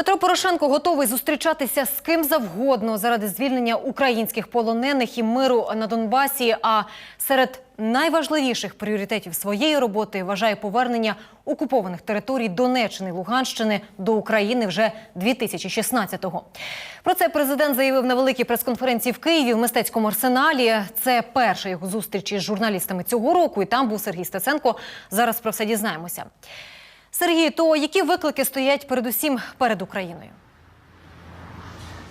Петро Порошенко готовий зустрічатися з ким завгодно заради звільнення українських полонених і миру на Донбасі. А серед найважливіших пріоритетів своєї роботи вважає повернення окупованих територій Донеччини, Луганщини до України вже 2016-го. Про це президент заявив на великій прес-конференції в Києві в мистецькому арсеналі. Це перша його зустріч із журналістами цього року. І там був Сергій Стеценко. Зараз про все дізнаємося. Сергій, то які виклики стоять передусім перед Україною?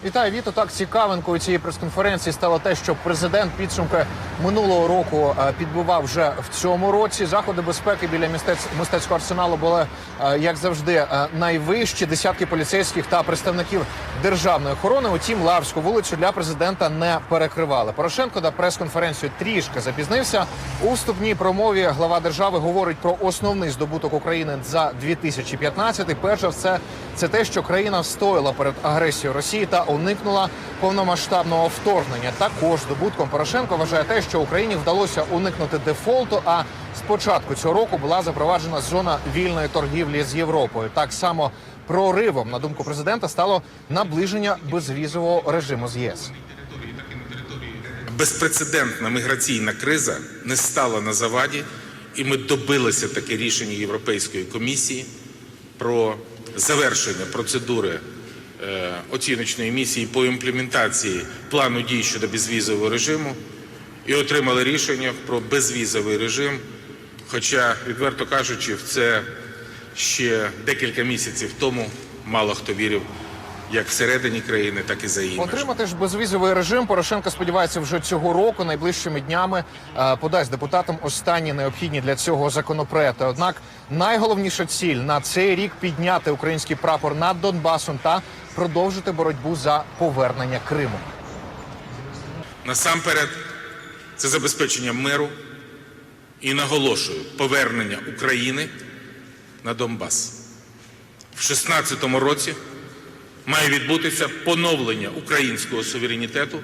Вітаю, Віто. Так цікавинкою цієї прес-конференції стало те, що президент підсумки минулого року е, підбивав вже в цьому році. Заходи безпеки біля мистець... мистецького арсеналу були, е, як завжди, е, найвищі. Десятки поліцейських та представників державної охорони. Утім, Лавську вулицю для президента не перекривали. Порошенко на прес-конференцію трішки запізнився. У вступній промові глава держави говорить про основний здобуток України за 2015. Перш за все, це те, що країна встояла перед агресією Росії та уникнула повномасштабного вторгнення. Також здобутком Порошенко вважає те, що Україні вдалося уникнути дефолту. А з початку цього року була запроваджена зона вільної торгівлі з Європою. Так само проривом, на думку президента, стало наближення безвізового режиму з ЄС. безпрецедентна міграційна криза не стала на заваді, і ми добилися таке рішення Європейської комісії про завершення процедури оціночної місії по імплементації плану дій щодо безвізового режиму і отримали рішення про безвізовий режим. Хоча, відверто кажучи, в це ще декілька місяців тому мало хто вірив як всередині країни, так і за її. Отримати ж безвізовий режим Порошенко сподівається вже цього року. Найближчими днями е, подасть депутатам останні необхідні для цього законопроекти. Однак найголовніша ціль на цей рік підняти український прапор над Донбасом та продовжити боротьбу за повернення Криму. Насамперед, це забезпечення миру і наголошую повернення України на Донбас. В 2016 році має відбутися поновлення українського суверенітету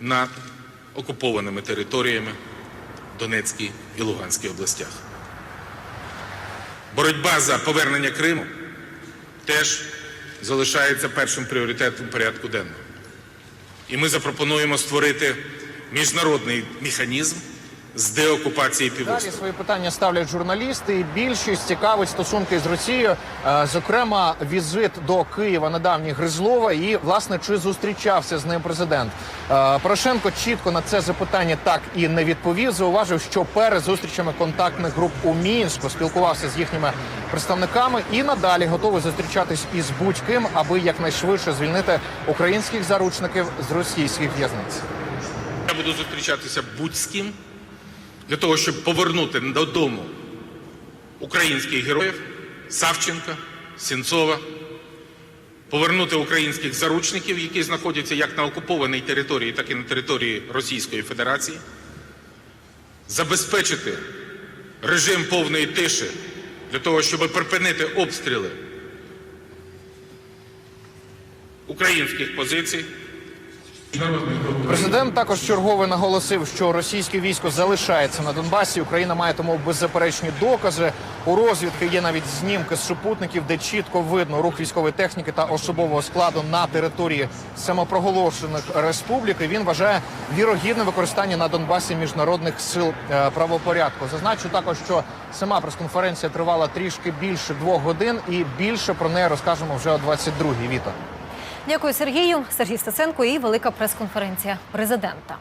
над окупованими територіями Донецькій і Луганській областях. Боротьба за повернення Криму теж залишається першим пріоритетом порядку денного. І ми запропонуємо створити міжнародний механізм з деокупації Далі свої питання ставлять журналісти. і Більшість цікавить стосунки з Росією. Е, Зокрема, візит до Києва недавній Гризлова і власне чи зустрічався з ним президент. Е, Порошенко чітко на це запитання так і не відповів. Зауважив, що перед зустрічами контактних груп у мінську спілкувався з їхніми представниками і надалі готовий зустрічатись із будь-ким, аби якнайшвидше звільнити українських заручників з російських в'язниць. Я буду зустрічатися будь з ким для того, щоб повернути додому українських героїв Савченка, Сінцова, повернути українських заручників, які знаходяться як на окупованій території, так і на території Російської Федерації, забезпечити режим повної тиші для того, щоб припинити обстріли українських позицій. Президент також чергове наголосив, що російське військо залишається на Донбасі. Україна має тому беззаперечні докази. У розвідки є навіть знімки з супутників, де чітко видно рух військової техніки та особового складу на території самопроголошених республік. І Він вважає вірогідне використання на Донбасі міжнародних сил е, правопорядку. Зазначу також, що сама прес-конференція тривала трішки більше двох годин, і більше про неї розкажемо вже о 22-й. Віта. Дякую Сергію. Сергій Стеценко і велика прес-конференція президента.